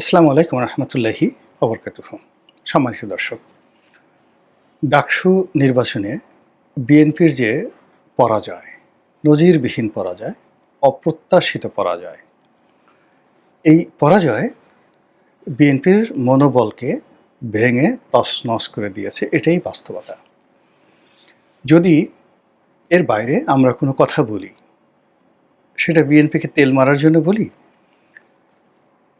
আসসালামু আলাইকুম রহমতুল্লাহি অবরকাতুহ সম্মানিত দর্শক, ডাকসু নির্বাচনে বিএনপির যে পরাজয়, নজিরবিহীন পরাজয়, অপ্রত্যাশিত পরাজয়, এই পরাজয় বিএনপির মনোবলকে ভেঙে তছনছ করে দিয়েছে, এটাই বাস্তবতা। যদি এর বাইরে আমরা কোনো কথা বলি, সেটা বিএনপিকে তেল মারার জন্য বলি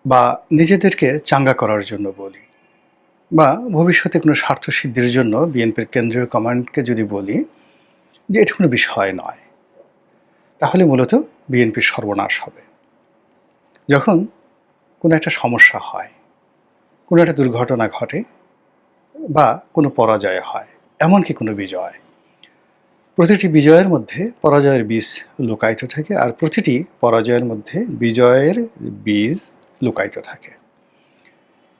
বা নিজেদেরকে চাঙ্গা করার জন্য বলি, বা ভবিষ্যতে কোনো স্বার্থ সিদ্ধির জন্য বিএনপির কেন্দ্রীয় কমান্ডকে যদি বলি যে এটা কোনো বিষয় নয়, তাহলে মূলত বিএনপির সর্বনাশ হবে। যখন কোনো একটা সমস্যা হয়, কোনো একটা দুর্ঘটনা ঘটে বা কোনো পরাজয় হয়, এমনকি কোনো বিজয়, প্রতিটি বিজয়ের মধ্যে পরাজয়ের বীজ লুকায়িত থাকে আর প্রতিটি পরাজয়ের মধ্যে বিজয়ের বীজ লুকায়িত থাকে।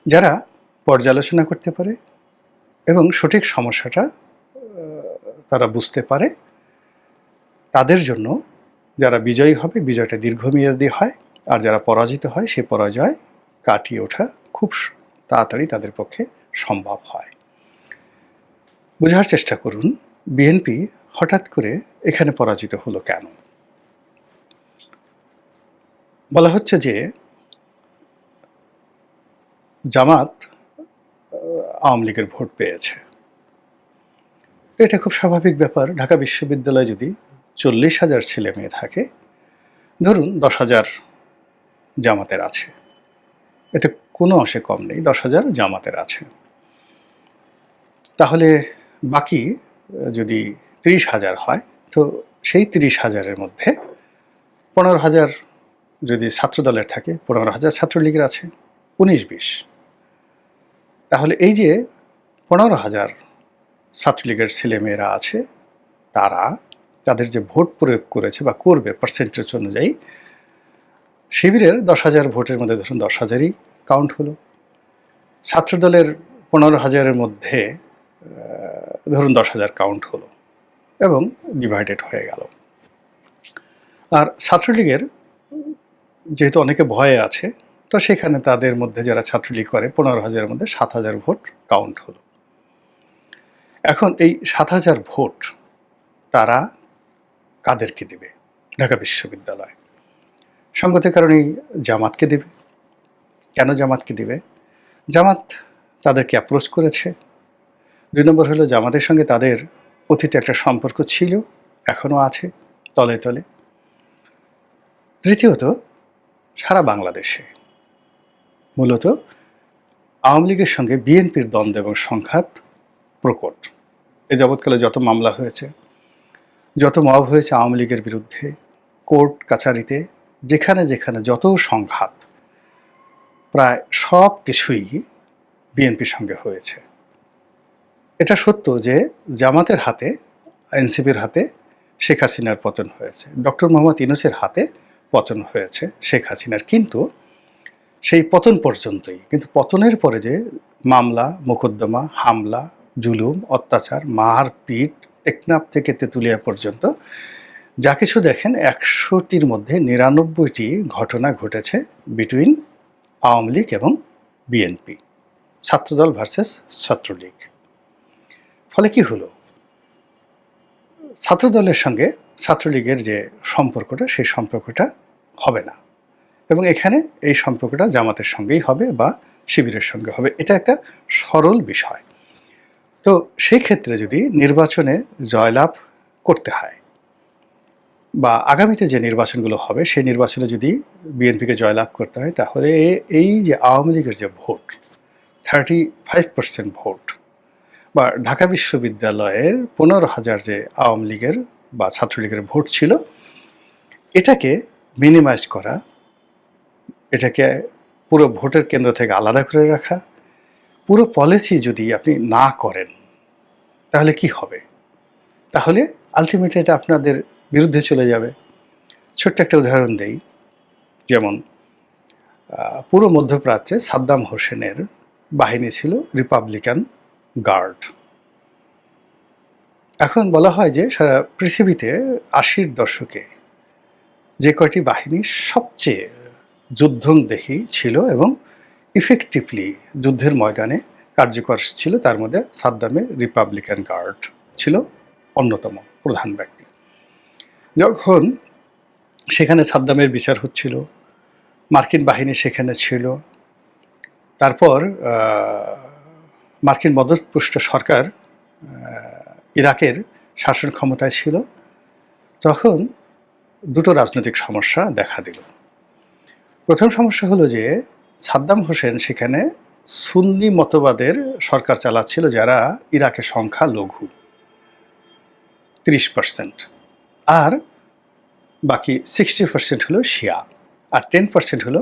যারা পর্যালোচনা করতে পারে এবং সঠিক সমস্যাটা তারা বুঝতে পারে, তাদের জন্য যারা বিজয়ী হবে, বিজয়টা দীর্ঘমেয়াদী হয়, আর যারা পরাজিত হয়, সে পরাজয় কাটিয়ে ওঠা খুব তাড়াতাড়ি তাদের পক্ষে সম্ভব হয়। বোঝার চেষ্টা করুন, বিএনপি হঠাৎ করে এখানে পরাজিত হলো কেন? বলা হচ্ছে যে জামাত আওয়ামী লীগের ভোট পেয়েছে। এটা খুব স্বাভাবিক ব্যাপার। ঢাকা বিশ্ববিদ্যালয়ে যদি চল্লিশ হাজার ছেলে মেয়ে থাকে, ধরুন দশ হাজার জামাতের আছে। এতে কোনো অংশে কম নেই, দশ হাজার জামাতের আছে। তাহলে বাকি যদি তিরিশ হাজার হয়, তো সেই তিরিশ হাজারের মধ্যে পনেরো হাজার যদি ছাত্রদলের থাকে, পনেরো হাজার ছাত্রলীগের আছে, উনিশ, বিশ। তাহলে এই যে পনেরো হাজার ছাত্রলীগের ছেলেমেয়েরা আছে, তারা তাদের যে ভোট প্রয়োগ করেছে বা করবে পার্সেন্টেজ অনুযায়ী, শিবিরের দশ হাজার ভোটের মধ্যে ধরুন দশ হাজারই কাউন্ট হলো। ছাত্রদলের পনেরো হাজারের মধ্যে ধরুন দশ হাজার কাউন্ট হলো এবং ডিভাইডেড হয়ে গেল। আর ছাত্রলীগের যেহেতু অনেকে ভয়ে আছে তো সেখানে তাদের মধ্যে যারা ছাত্রলীগ করে, পনেরো হাজারের মধ্যে সাত হাজার ভোট কাউন্ট হলো। এখন এই সাত হাজার ভোট তারা কাদেরকে দেবে? ঢাকা বিশ্ববিদ্যালয়। সঙ্গতের কারণেই জামাতকে দেবে। কেন জামাতকে দিবে? জামাত তাদেরকে অ্যাপ্রোচ করেছে। দুই নম্বর হলো জামাতের সঙ্গে তাদের অতীতে একটা সম্পর্ক ছিল এখনও আছে, তলে তলে। তৃতীয়ত, সারা বাংলাদেশে মূলত আওয়ামী লীগের সঙ্গে বিএনপির দ্বন্দ্ব এবং সংঘাত প্রকট। এ যাবৎকালে যত মামলা হয়েছে, যত মব হয়েছে আওয়ামী লীগের বিরুদ্ধে, কোর্ট, কাছারিতে, যেখানে যেখানে যত সংঘাত, প্রায় সব কিছুই বিএনপির সঙ্গে হয়েছে। এটা সত্য যে জামাতের হাতে, এনসিপির হাতে শেখ হাসিনার পতন হয়েছে। ডক্টর মোহাম্মদ ইনুসের হাতে পতন হয়েছে শেখ হাসিনার। কিন্তু সেই পতন পর্যন্তই। কিন্তু পতনের পরে যে মামলা, মোকদ্দমা, হামলা, জুলুম, অত্যাচার মারপিট টেকনাফ থেকে তেঁতুলিয়া পর্যন্ত, যা কিছু দেখেন একশোটির মধ্যে নিরানব্বইটি ঘটনা ঘটেছে বিটুইন আওয়ামী লীগ এবং বিএনপি ছাত্রদল ভার্সেস ছাত্রলীগ। ফলে কি হলো? ছাত্রদলের সঙ্গে ছাত্রলীগের যে সম্পর্কটা, সেই সম্পর্কটা হবে না। এবং এখানে এই সম্পর্কটা জামাতের সঙ্গেই হবে বা শিবিরের সঙ্গে হবে। এটা একটা সরল বিষয়। তো সেই ক্ষেত্রে যদি নির্বাচনে জয়লাভ করতে হয় বা আগামীতে যে নির্বাচনগুলো হবে, সেই নির্বাচনে যদি বিএনপিকে জয়লাভ করতে হয়, তাহলে এই যে আওয়ামী লীগের যে vote thirty five percent vote বা ঢাকা বিশ্ববিদ্যালয়ের পনেরো হাজার যে আওয়ামী লীগের বা ছাত্রলীগের ভোট ছিল, এটাকে মিনিমাইজ করা এটাকে পুরো ভোটের কেন্দ্র থেকে আলাদা করে রাখা। পুরো পলিসি যদি আপনি না করেন, তাহলে কি হবে? তাহলে আলটিমেটলি এটা আপনাদের বিরুদ্ধে চলে যাবে। ছোট্ট একটা উদাহরণ দেই। যেমন পুরো মধ্যপ্রাচ্যে সাদ্দাম হোসেনের বাহিনী ছিল রিপাবলিকান গার্ড এখন বলা হয় যে সারা পৃথিবীতে আশির দশকে যে কয়টি বাহিনী সবচেয়ে যুদ্ধংদেহী ছিল এবং ইফেক্টিভলি যুদ্ধের ময়দানে কার্যকর ছিল, তার মধ্যে সাদ্দামে রিপাবলিকান গার্ড ছিল অন্যতম প্রধান ব্যক্তি। যখন সেখানে সাদ্দামের বিচার হচ্ছিল, মার্কিন বাহিনী সেখানে ছিল, তারপর মার্কিন মদতপুষ্ট সরকার ইরাকের শাসন ক্ষমতায় ছিল, তখন দুটো রাজনৈতিক সমস্যা দেখা দিল। প্রথম সমস্যা হলো যে সাদ্দাম হোসেন সেখানে সুন্নি মতবাদের সরকার চালাচ্ছিল যারা ইরাকের সংখ্যা লঘু, তিরিশ পার্সেন্ট আর বাকি সিক্সটি পার্সেন্ট হলো শিয়া আর টেন পার্সেন্ট হলো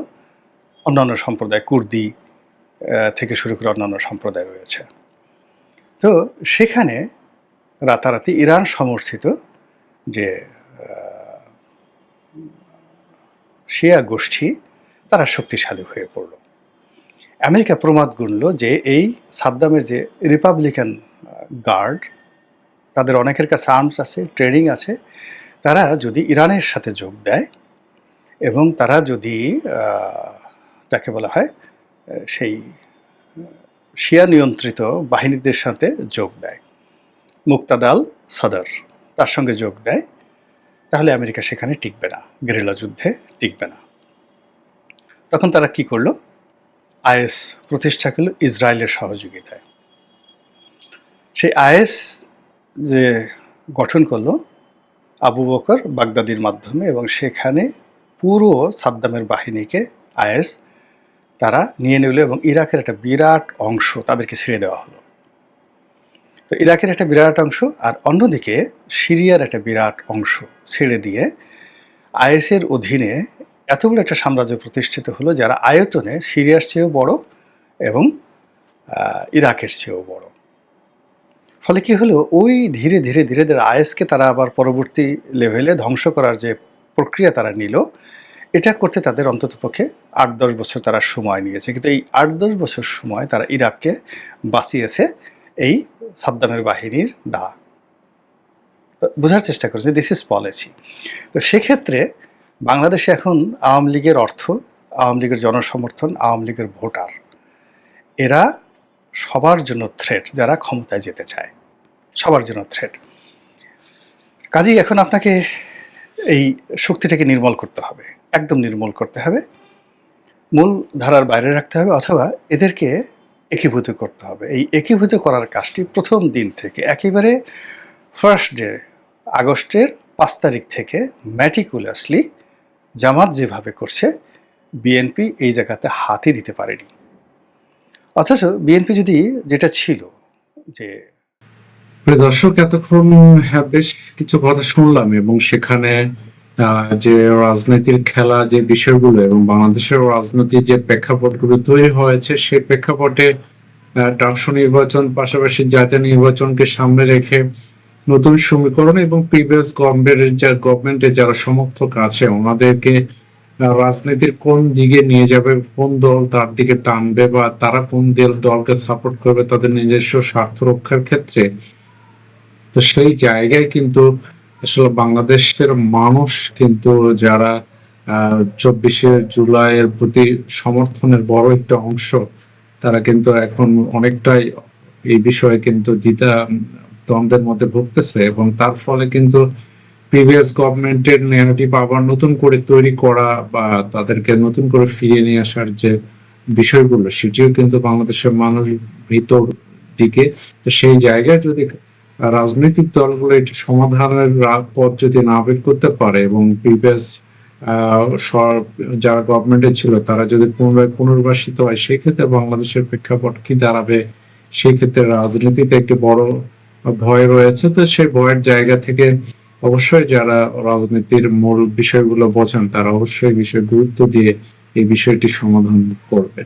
অন্যান্য সম্প্রদায়, কুর্দি থেকে শুরু করে অন্যান্য সম্প্রদায় রয়েছে। তো সেখানে রাতারাতি ইরান সমর্থিত যে শিয়া গোষ্ঠী তারা শক্তিশালী হয়ে পড়ল। আমেরিকা প্রমাদ গুনল যে এই সাদ্দামের যে রিপাবলিকান গার্ড, তাদের অনেকের কাছে আর্মস আছে, ট্রেনিং আছে, তারা যদি ইরানের সাথে যোগ দেয় এবং তারা যদি যাকে বলা হয়, সেই শিয়া নিয়ন্ত্রিত বাহিনীদের সাথে যোগ দেয় মুক্তাদাল সদর তার সঙ্গে যোগ দেয়, তাহলে আমেরিকা সেখানে টিকবে না, গেরিলা যুদ্ধে টিকবে না। তখন তারা কি করল? আইএস প্রতিষ্ঠা করল ইসরায়েলের সহযোগিতায়। সেই আইএস যে গঠন করল আবু বকর বাগদাদির মাধ্যমে এবং সেখানে পুরো সাদ্দামের বাহিনীকে আইএস তারা নিয়ে নিল এবং ইরাকের একটা বিরাট অংশ তাদেরকে ছেড়ে দেওয়া হলো। তো ইরাকের একটা বিরাট অংশ আর অন্যদিকে সিরিয়ার একটা বিরাট অংশ ছেড়ে দিয়ে আইএসের অধীনে এতগুলো একটা সাম্রাজ্য প্রতিষ্ঠিত হলো যারা আয়তনে সিরিয়ার চেয়েও বড় এবং ইরাকের চেয়েও বড়। ফলে কি হলো? ওই ধীরে ধীরে ধীরে ধীরে আইএসকে তারা আবার পরবর্তী লেভেলে ধ্বংস করার যে প্রক্রিয়া তারা নিল, এটা করতে তাদের অন্ততপক্ষে আট, দশ বছর তারা সময় নিয়েছে। কিন্তু এই আট, দশ বছর সময় তারা ইরাককে বাঁচিয়েছে এই সাদ্দামের বাহিনীর দা বোঝার চেষ্টা করেছে দিস ইজ পলিসি তো সেক্ষেত্রে বাংলাদেশে এখন আওয়ামী লীগের অর্থ, আওয়ামী লীগের জনসমর্থন, আওয়ামী লীগের ভোটার। এরা সবার জন্য থ্রেট যারা ক্ষমতায় যেতে চায়। সবার জন্য থ্রেট কাজেই এখন আপনাকে এই শক্তিটাকে নির্মল করতে হবে, একদম নির্মল করতে হবে। মূল ধারার বাইরে রাখতে হবে, অথবা এদেরকে একীভূত করতে হবে। এই একীভূত করার কাজটি প্রথম দিন থেকে, একেবারে ফার্স্ট ডে আগস্টের পাঁচ তারিখ থেকে ম্যাটিকুলাসলি জামাত যেভাবে করছে বিএনপি এই জায়গাতে হাতই দিতে পারেনি। অথচ বিএনপি যদি যেটা ছিল যে দর্শক এতক্ষণ হ্যাঁ, বেশ কিছু কথা শুনলাম এবং সেখানে যে রাজনীতির খেলা যে বিষয়গুলো এবং বাংলাদেশের রাজনীতির যে প্রেক্ষাপটগুলো তৈরি হয়েছে সেই প্রেক্ষাপটে ডাকসু নির্বাচন পাশাপাশি জাতীয় নির্বাচনকে সামনে রেখে নতুন সমীকরণ এবং প্রিভিয়াস গভর্নমেন্টের যা গভর্নমেন্টের যারা সমর্থক আছে, ওনাদেরকে রাজনীতির কোন দিকে নিয়ে যাবে, কোন দল তার দিকে টানবে বা তারা কোন দল, দলকে সাপোর্ট করবে তাদের নিজস্ব স্বার্থ রক্ষার ক্ষেত্রে, তো সেই জায়গায় কিন্তু আসলে বাংলাদেশের মানুষ কিন্তু যারা চব্বিশে জুলাইয়ের প্রতি সমর্থনের বড় একটা অংশ, তারা কিন্তু এখন অনেকটাই এই বিষয়ে কিন্তু দ্বিধা দ্বন্দ্বের মধ্যে ভুগতেছে এবং তার ফলে কিন্তু প্রিভিয়াস গভর্নমেন্টের নেগেটিভ আবার নতুন করে তৈরি করা বা তাদেরকে নতুন করে ফিরিয়ে নিয়ে আসার যে বিষয়গুলো, সেটিও কিন্তু বাংলাদেশের মানুষ ভিতর দিকে। তো সেই জায়গায় যদি রাজনৈতিক দলগুলো এটি সমাধানের পথ যদি না বের করতে পারে এবং প্রিভিয়াস যারা গভর্নমেন্টে ছিল, তারা যদি পুনরায় পুনর্বাসিত হয়, সেক্ষেত্রে বাংলাদেশের প্রেক্ষাপট কি দাঁড়াবে? সেক্ষেত্রে রাজনীতিতে একটি বড় ভয় রয়েছে, তো সেই ভয়ের জায়গা থেকে অবশ্যই যারা রাজনীতির মূল বিষয়গুলো বোঝেন, তারা অবশ্যই বিষয় গুরুত্ব দিয়ে এই বিষয়টি সমাধান করবে